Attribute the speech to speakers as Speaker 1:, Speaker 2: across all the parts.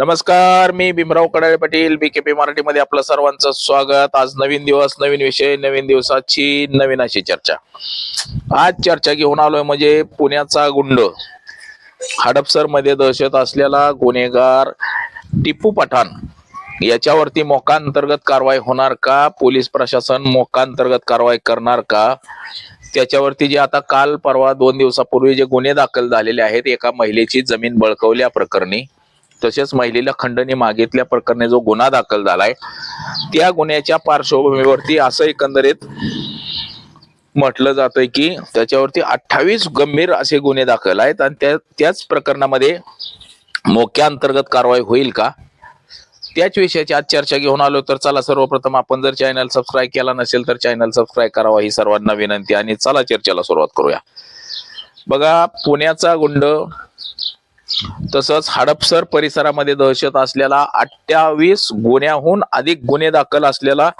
Speaker 1: नमस्कार मी भीमराव कडाळे पाटील बीकेपी मराठीमध्ये आपलं सर्वांचं स्वागत. आज नवीन दिवस नवीन विषय नवीन दिवसाची नवीन अशी चर्चा. आज चर्चा घेऊन आलोय म्हणजे पुण्याचा गुंड. हडपसरमध्ये दहशत असलेला गुन्हेगार टिपू पठाण. याच्यावरती मोकांतर्गत कारवाई होणार का? पोलीस प्रशासन मोकांतर्गत कारवाई करणार का? त्याच्यावरती जे आता काल परवा दोन दिवसापूर्वी जे गुन्हे दाखल झालेले आहेत एका महिलेची जमीन बळकवल्या प्रकरणी. तसेच महिलेला खंडणी मागितल्या प्रकरणी जो गुन्हा दाखल झालाय त्या गुन्ह्याच्या पार्श्वभूमीवरती असं एकंदरीत म्हटलं जातंय की त्याच्यावरती अठ्ठावीस गंभीर असे गुन्हे दाखल आहेत आणि त्या त्याच प्रकरणामध्ये मोक्या अंतर्गत कारवाई होईल का? त्याच विषयाची आज चर्चा घेऊन आलो तर चला सर्वप्रथम आपण जर चॅनल सबस्क्राईब केला नसेल तर चॅनल सबस्क्राईब करावा ही सर्वांना विनंती आणि चला चर्चेला सुरुवात करूया. बघा पुण्याचा गुंड तसंच हडपसर परिसरामध्ये दहशत असलेला अठ्ठावीस गुन्ह्याहून अधिक गुन्हे दाखल असलेला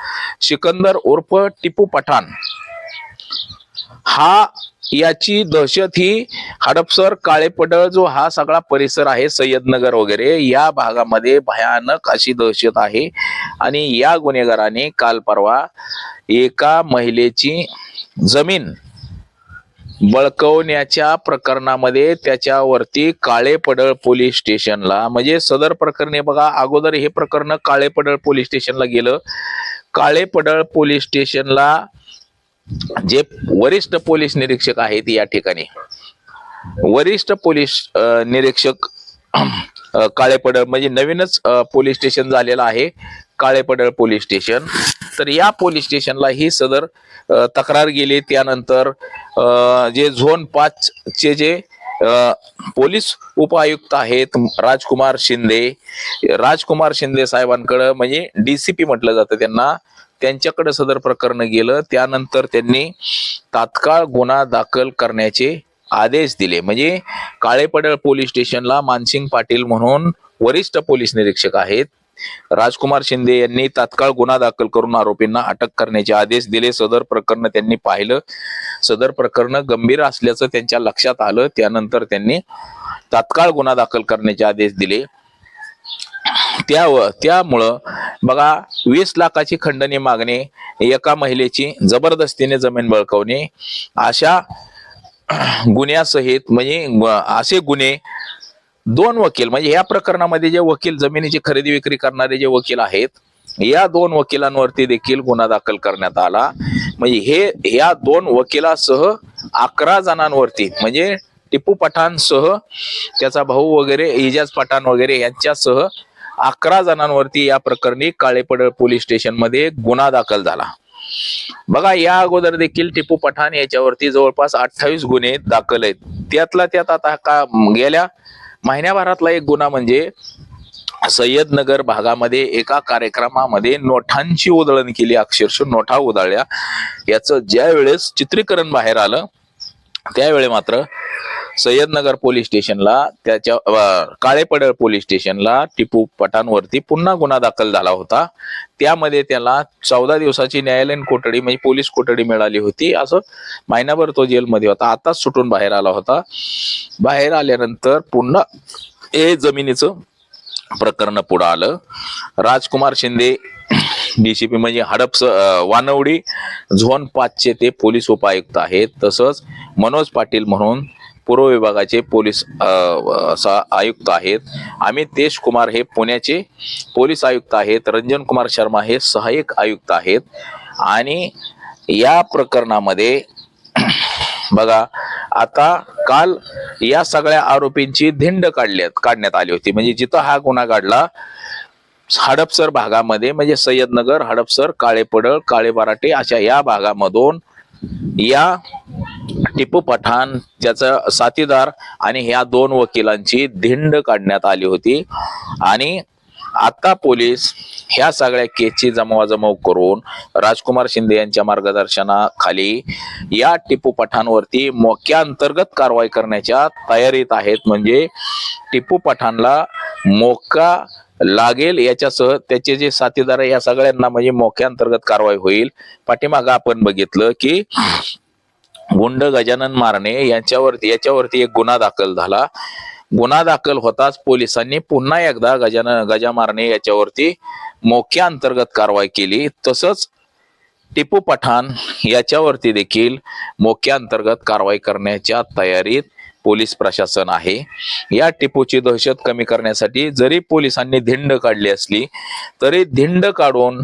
Speaker 1: सिकंदर उर्फ टिपू पठाण. हा याची दहशत ही हडपसर काळेपडळ जो हा सगळा परिसर आहे सय्यदनगर वगैरे या भागामध्ये भयानक अशी दहशत आहे. आणि या गुन्हेगाराने काल परवा एका महिलेची जमीन बळकवण्याच्या प्रकरणामध्ये त्याच्यावरती काळेपडळ पोलीस स्टेशनला म्हणजे सदर प्रकरणी बघा अगोदर हे प्रकरण काळेपडळ पोलीस स्टेशनला गेलं. काळेपडळ पोलीस स्टेशनला जे वरिष्ठ पोलीस निरीक्षक आहेत या ठिकाणी वरिष्ठ पोलीस निरीक्षक काळेपडळ म्हणजे नवीनच पोलीस स्टेशन झालेलं आहे काळेपडळ पोलीस स्टेशन. तर या पोलीस स्टेशनला ही सदर तक्रार गेली. त्यानंतर जे झोन पाच चे जे पोलीस उपायुक्त आहेत राजकुमार शिंदे राजकुमार शिंदे साहेबांकडे म्हणजे डीसीपी म्हटलं जातं त्यांना. त्यांच्याकडे सदर प्रकरण गेलं. त्यानंतर त्यांनी तात्काळ गुन्हा दाखल करण्याचे आदेश दिले. म्हणजे काळेपडळ पोलीस स्टेशनला मानसिंग पाटील म्हणून वरिष्ठ पोलीस निरीक्षक आहेत. राजकुमार शिंदे यांनी तात्काळ गुन्हा दाखल करून आरोपींना अटक करण्याचे आदेश दिले. सदर प्रकरण त्यांनी पाहिलं. सदर प्रकरण गंभीर असल्याचं त्यांच्या लक्षात आलं. त्यानंतर त्यांनी तात्काळ गुन्हा दाखल करण्याचे आदेश दिले. त्या त्यामुळं बघा वीस लाखाची खंडणी मागणे एका महिलेची जबरदस्तीने जमीन बळकवणे अशा गुन्ह्यासहित म्हणजे असे गुन्हे दोन वकील म्हणजे या प्रकरणामध्ये जे वकील जमिनीची खरेदी विक्री करणारे जे वकील आहेत या दोन वकिलांवरती देखील गुन्हा दाखल करण्यात आला. म्हणजे हे या दोन वकिलासह अकरा जणांवरती म्हणजे टिपू पठाणसह त्याचा भाऊ वगैरे इजाज पठाण वगैरे यांच्यासह अकरा जणांवरती या प्रकरणी काळेपडळ पोलीस स्टेशनमध्ये गुन्हा दाखल झाला. बघा या अगोदर देखील टिपू पठाण याच्यावरती जवळपास अठ्ठावीस गुन्हे दाखल आहेत. त्यातला त्यात आता का गेल्या महिन्याभरातला एक गुन्हा म्हणजे सय्यदनगर भागामध्ये एका कार्यक्रमामध्ये नोटांची उधळण केली. अक्षरशः नोटा उधळल्या याचं ज्या वेळेस चित्रीकरण बाहेर आलं त्यावेळी मात्र सय्यदनगर पोलीस स्टेशनला त्याच्या काळेपडळ पोलीस स्टेशनला टिपू पटांवरती पुन्हा गुन्हा दाखल झाला होता. त्यामध्ये त्याला चौदा दिवसाची न्यायालयीन कोठडी म्हणजे पोलीस कोठडी मिळाली होती. असं महिनाभर तो जेलमध्ये होता. आताच सुटून बाहेर आला होता. बाहेर आल्यानंतर पुन्हा हे जमिनीचं प्रकरण पुढं आलं. राजकुमार शिंदे डीसीपी म्हणजे हडप वानवडी झोन पाचचे ते पोलीस उपायुक्त आहेत. तसंच मनोज पाटील म्हणून पूर्व विभागाचे पोलीस आयुक्त आहेत. अमित देश कुमार हे पुण्याचे पोलीस आयुक्त आहेत. रंजन कुमार शर्मा हे सहाय्यक आयुक्त आहेत. आणि या प्रकरणामध्ये बघा आता काल या सगळ्या आरोपींची धिंड काढल्यात काढण्यात आली होती. म्हणजे जिथं हा गुन्हा काढला हडपसर भागामध्ये म्हणजे सय्यदनगर हडपसर काळेपडळ काळेबराटे अशा या भागामधून या टिपू पठाण त्याचा साथीदार आणि ह्या दोन वकिलांची धिंड काढण्यात आली होती. आणि आता पोलीस ह्या सगळ्या केसची जमवाजमव करून राजकुमार शिंदे यांच्या मार्गदर्शनाखाली या टिपू पठाणवरती मोक्या अंतर्गत कारवाई करण्याच्या तयारीत आहेत. म्हणजे टिपू पठाणला मोका लागेल याच्यासह त्याचे जे साथीदार आहे, या सगळ्यांना म्हणजे मोक्या अंतर्गत कारवाई होईल. पाठीमागं आपण बघितलं की गुंड गजानन मारणे यांच्यावरती याच्यावरती एक गुन्हा दाखल झाला. गुन्हा दाखल होताच पोलिसांनी पुन्हा एकदा गजानन गजा मारणे याच्यावरती मोक्या अंतर्गत कारवाई केली. तसंच टिपू पठाण याच्यावरती देखील मोक्या अंतर्गत कारवाई करण्याच्या तयारीत पोलीस प्रशासन आहे. या टिपूची दहशत कमी करण्यासाठी जरी पोलिसांनी धिंड काढली असली तरी धिंड काढून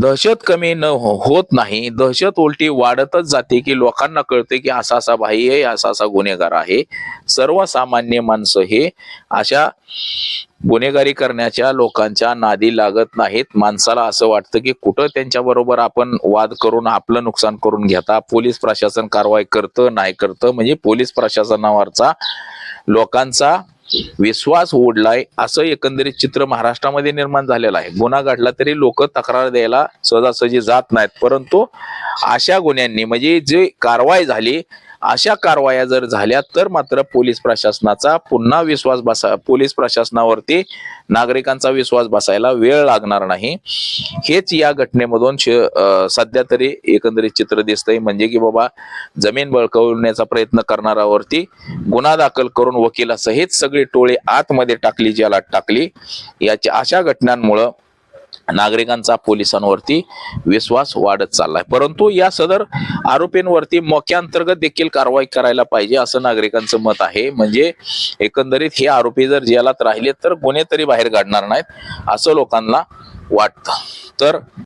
Speaker 1: दहशत कमी न हो- होत नाही. दहशत उलटी वाढतच जाते की लोकांना कळते की असा असा भाई आहे असा असा गुन्हेगार आहे. सर्वसामान्य माणसं हे अशा गुन्हेगारी करण्याच्या लोकांच्या नादी लागत नाहीत. माणसाला असं वाटतं की कुठं त्यांच्या बरोबर आपण वाद करून आपलं नुकसान करून घेता. पोलीस प्रशासन कारवाई करतं नाही करतं. म्हणजे पोलीस प्रशासनावरचा लोकांचा विश्वास ओढलाय असं एकंदरीत चित्र महाराष्ट्रामध्ये निर्माण झालेलं आहे. गुन्हा घडला तरी लोक तक्रार द्यायला सहजासहजी जात नाहीत. परंतु अशा गुन्ह्यांनी म्हणजे जे कारवाई झाली अशा कारवाया जर झाल्या तर मात्र पोलीस प्रशासनाचा पुन्हा विश्वास बसा पोलीस प्रशासनावरती नागरिकांचा विश्वास बसायला वेळ लागणार नाही. हेच या घटनेमधून श- सध्या तरी एकंदरीत चित्र दिसतंय. म्हणजे की बाबा जमीन बळकवण्याचा प्रयत्न करणाऱ्यावरती गुन्हा दाखल करून वकिलासहित सगळी टोळी आतमध्ये टाकली ज्याला टाकली. याच्या अशा घटनांमुळं नागरिकांचा पोलिसांवरती विश्वास वाढत चाललाय. परंतु या सदर आरोपींवरती मोक्याअंतर्गत देखील कारवाई करायला पाहिजे असं नागरिकांचं मत आहे. म्हणजे एकंदरीत हे आरोपी जर जेलात राहिले तर गुन्हे तरी बाहेर काढणार नाहीत असं लोकांना वाटतं. तर